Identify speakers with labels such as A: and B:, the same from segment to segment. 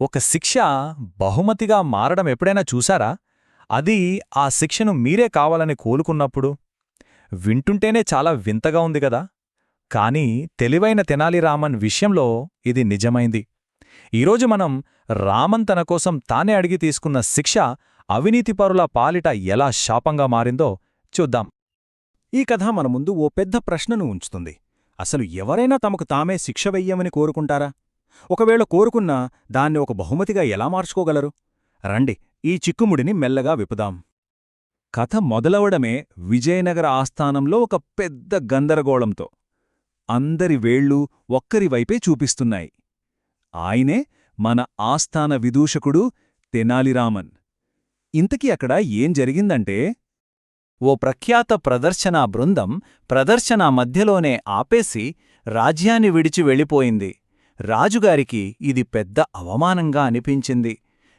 A: ఒక శిక్ష బహుమతిగా మారడం ఎప్పుడైనా చూశారా? అది ఆ శిక్షను మీరే కావాలని కోలుకున్నప్పుడు. వింటుంటేనే చాలా వింతగా ఉంది కదా. కాని తెలివైన తెనాలి రామన్ విషయంలో ఇది నిజమైంది. ఈరోజు మనం రామన్ తన కోసం తానే అడిగి తీసుకున్న శిక్ష అవినీతిపరుల పాలిట ఎలా శాపంగా మారిందో చూద్దాం.
B: ఈ కథ మన ముందు ఓ పెద్ద ప్రశ్నను ఉంచుతుంది. అసలు ఎవరైనా తమకు తామే శిక్ష వెయ్యమని కోరుకుంటారా? ఒకవేళ కోరుకున్నా దాన్ని ఒక బహుమతిగా ఎలా మార్చుకోగలరు? రండి ఈ చిక్కుముడిని మెల్లగా విపుదాం కథ మొదలవడమే విజయనగర ఆస్థానంలో ఒక పెద్ద గందరగోళంతో. అందరి వేళ్ళూ ఒక్కరివైపే చూపిస్తున్నాయి. ఆయనే మన ఆస్థాన విదూషకుడు తెనాలిరామన్. ఇంతకీ అక్కడ ఏం జరిగిందంటే
A: ఓ ప్రఖ్యాత ప్రదర్శనా బృందం ప్రదర్శన మధ్యలోనే ఆపేసి రాజ్యాన్ని విడిచి వెళ్ళిపోయింది. రాజుగారికి ఇది పెద్ద అవమానంగా అనిపించింది.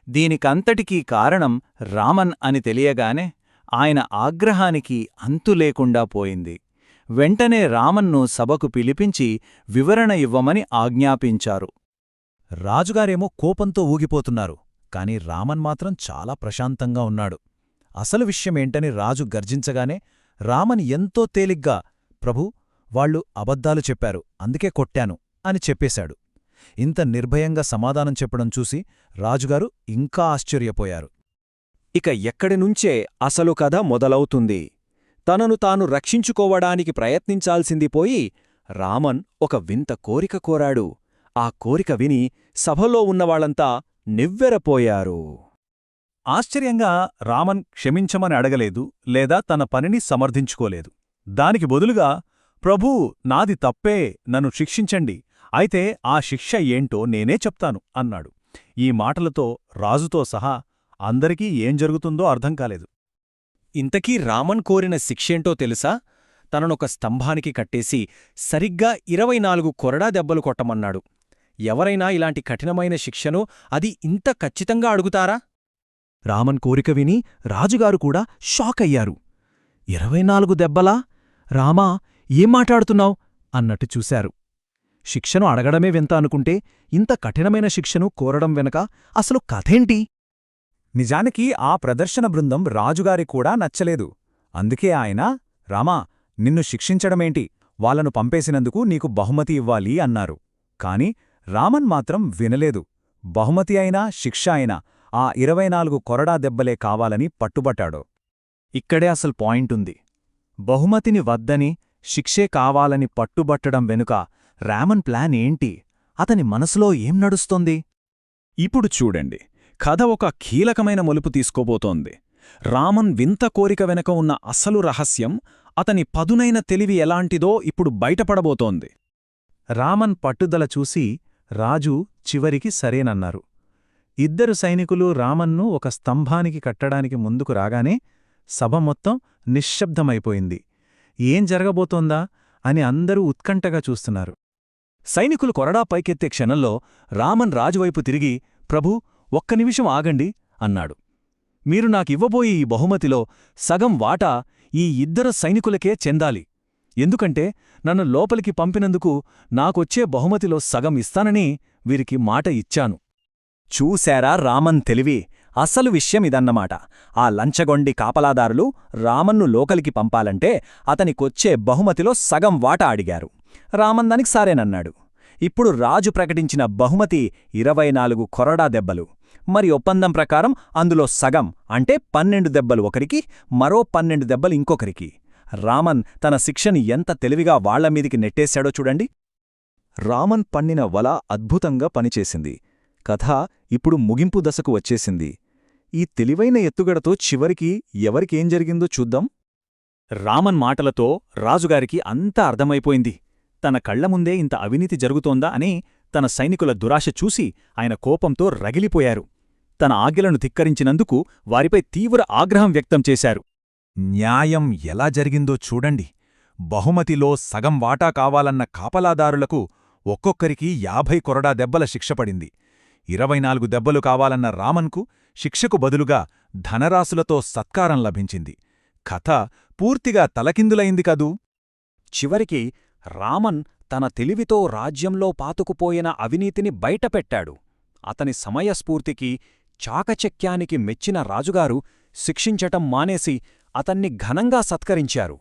A: దీనికంతటికీ కారణం రామన్ అని తెలియగానే ఆయన ఆగ్రహానికి అంతు లేకుండా పోయింది. వెంటనే రామన్ను సభకు పిలిపించి వివరణ ఇవ్వమని ఆజ్ఞాపించారు.
B: రాజుగారేమో కోపంతో ఊగిపోతున్నారు కాని రామన్ మాత్రం చాలా ప్రశాంతంగా ఉన్నాడు. అసలు విషయమేంటని రాజు గర్జించగానే రామన్ ఎంతో తేలిగ్గా ప్రభూ వాళ్ళు అబద్ధాలు చెప్పారు అందుకే కొట్టాను అని చెప్పేశాడు. ఇంత నిర్భయంగా సమాధానం చెప్పడం చూసి రాజుగారు ఇంకా ఆశ్చర్యపోయారు. ఇక ఎక్కడినుంచే అసలు కథ మొదలవుతుంది? తనను తాను రక్షించుకోవడానికి ప్రయత్నించాల్సింది పోయి రామన్ ఒక వింత కోరిక కోరాడు. ఆ కోరిక విని సభలో ఉన్నవాళ్ళంతా నివ్వెరపోయారు. ఆశ్చర్యంగా రామన్ క్షమించమని అడగలేదు లేదా తన పనిని సమర్థించుకోలేదు. దానికి బదులుగా ప్రభూ నాది తప్పే నన్ను శిక్షించండి. అయితే ఆ శిక్ష ఏంటో నేనే చెప్తాను అన్నాడు. ఈ మాటలతో రాజుతో సహా అందరికీ ఏం జరుగుతుందో అర్థం కాలేదు. ఇంతకీ రామన్ కోరిన శిక్షేంటో తెలుసా? తననొక స్తంభానికి కట్టేసి సరిగ్గా ఇరవై నాలుగు కొరడా దెబ్బలు కొట్టమన్నాడు. ఎవరైనా ఇలాంటి కఠినమైన శిక్షను అది ఇంత ఖచ్చితంగా అడుగుతారా? రామన్ కోరిక విని రాజుగారు కూడా షాక్ అయ్యారు. ఇరవై నాలుగు దెబ్బలా? రామా ఏం మాట్లాడుతున్నావు? అన్నట్టు చూశారు. శిక్షను అడగడమే వింత అనుకుంటే ఇంత కఠినమైన శిక్షను కోరడం వెనక అసలు కథేంటి? నిజానికి ఆ ప్రదర్శన బృందం రాజుగారి కూడా నచ్చలేదు. అందుకే ఆయన రామా నిన్ను శిక్షించడమేంటి? వాళ్ళను పంపేసినందుకు నీకు బహుమతి ఇవ్వాలి అన్నారు. కాని రామన్ మాత్రం వినలేదు. బహుమతి అయినా శిక్ష అయినా ఆ ఇరవై నాలుగు కొరడా దెబ్బలే కావాలని పట్టుబట్టాడు. ఇక్కడే అసలు పాయింటుంది బహుమతిని వద్దని శిక్షే కావాలని పట్టుబట్టడం వెనుక రామన్ ప్లాన్ ఏంటి? అతని మనసులో ఏం నడుస్తోంది? ఇప్పుడు చూడండి. కథ ఒక కీలకమైన మలుపు తీసుకోబోతోంది. రామన్ వింత కోరిక వెనక ఉన్న అసలు రహస్యం అతని పదునైన తెలివి ఎలాంటిదో ఇప్పుడు బయటపడబోతోంది. రామన్ పట్టుదల చూసి రాజు చివరికి సరేనన్నారు. ఇద్దరు సైనికులు రామన్ను ఒక స్తంభానికి కట్టడానికి ముందుకు రాగానే సభ మొత్తం నిశ్శబ్దమైపోయింది. ఏం జరగబోతోందా అని అందరూ ఉత్కంఠగా చూస్తున్నారు. సైనికులు కొరడా పైకెత్తే క్షణంలో రామన్ రాజువైపు తిరిగి ప్రభూ ఒక్క నిమిషం ఆగండి అన్నాడు. మీరు నాకివ్వబోయే ఈ బహుమతిలో సగం వాటా ఈ ఇద్దరు సైనికులకే చెందాలి. ఎందుకంటే నన్ను లోపలికి పంపినందుకు నాకొచ్చే బహుమతిలో సగం ఇస్తానని వీరికి మాట ఇచ్చాను. చూశారా రామన్ తెలివి? అసలు విషయం ఇదన్నమాట. ఆ లంచగొండి కాపలాదారులు రామన్ను లోకలికి పంపాలంటే అతనికొచ్చే బహుమతిలో సగం వాటా అడిగారు. రామందానికి సారేనన్నాడు. ఇప్పుడు రాజు ప్రకటించిన బహుమతి ఇరవై నాలుగు కొరడా దెబ్బలు. మరి ఒప్పందం ప్రకారం అందులో సగం అంటే పన్నెండు దెబ్బలు ఒకరికి మరో పన్నెండు దెబ్బలు ఇంకొకరికి. రామన్ తన శిక్షని ఎంత తెలివిగా వాళ్ళమీదికి నెట్టేశాడో చూడండి. రామన్ పన్నిన వల అద్భుతంగా పనిచేసింది. కథ ఇప్పుడు ముగింపు దశకు వచ్చేసింది. ఈ తెలివైన ఎత్తుగడతో చివరికి ఎవరికేం జరిగిందో చూద్దాం. రామన్ మాటలతో రాజుగారికి అంతా అర్థమైపోయింది. తన కళ్ళముందే ఇంత అవినీతి జరుగుతోందా అని తన సైనికుల దురాశ చూసి ఆయన కోపంతో రగిలిపోయారు. తన ఆజ్ఞలను ధిక్కరించినందుకు వారిపై తీవ్ర ఆగ్రహం వ్యక్తం చేశారు. న్యాయం ఎలా జరిగిందో చూడండి. బహుమతిలో సగం వాటా కావాలన్న కాపలాదారులకు ఒక్కొక్కరికి యాభై కొరడా దెబ్బల శిక్షపడింది ఇరవై నాలుగు దెబ్బలు కావాలన్న రామన్కు శిక్షకు బదులుగా ధనరాశులతో సత్కారం లభించింది. కథ పూర్తిగా తలకిందులైంది కదూ? చివరికి రామన్ తన తెలివితో రాజ్యంలో పాతుకుపోయిన అవినీతిని బయటపెట్టాడు. అతని సమయస్ఫూర్తికి చాకచక్యానికి మెచ్చిన రాజుగారు శిక్షించటం మానేసి అతన్ని ఘనంగా సత్కరించారు.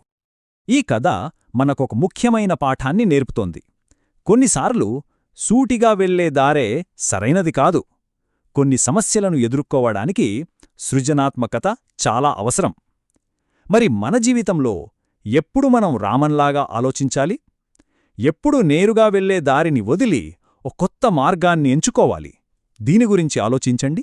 B: ఈ కథ మనకొక ముఖ్యమైన పాఠాన్ని నేర్పుతోంది. కొన్నిసార్లు సూటిగా వెళ్ళే దారే సరైనది కాదు. కొన్ని సమస్యలను ఎదుర్కోవడానికి సృజనాత్మకత చాలా అవసరం. మరి మన జీవితంలో ఎప్పుడు మనం రామన్లాగా ఆలోచించాలి? ఎప్పుడూ నేరుగా వెళ్ళే దారిని వదిలి ఒక కొత్త మార్గాన్ని ఎంచుకోవాలి. దీని గురించి ఆలోచించండి.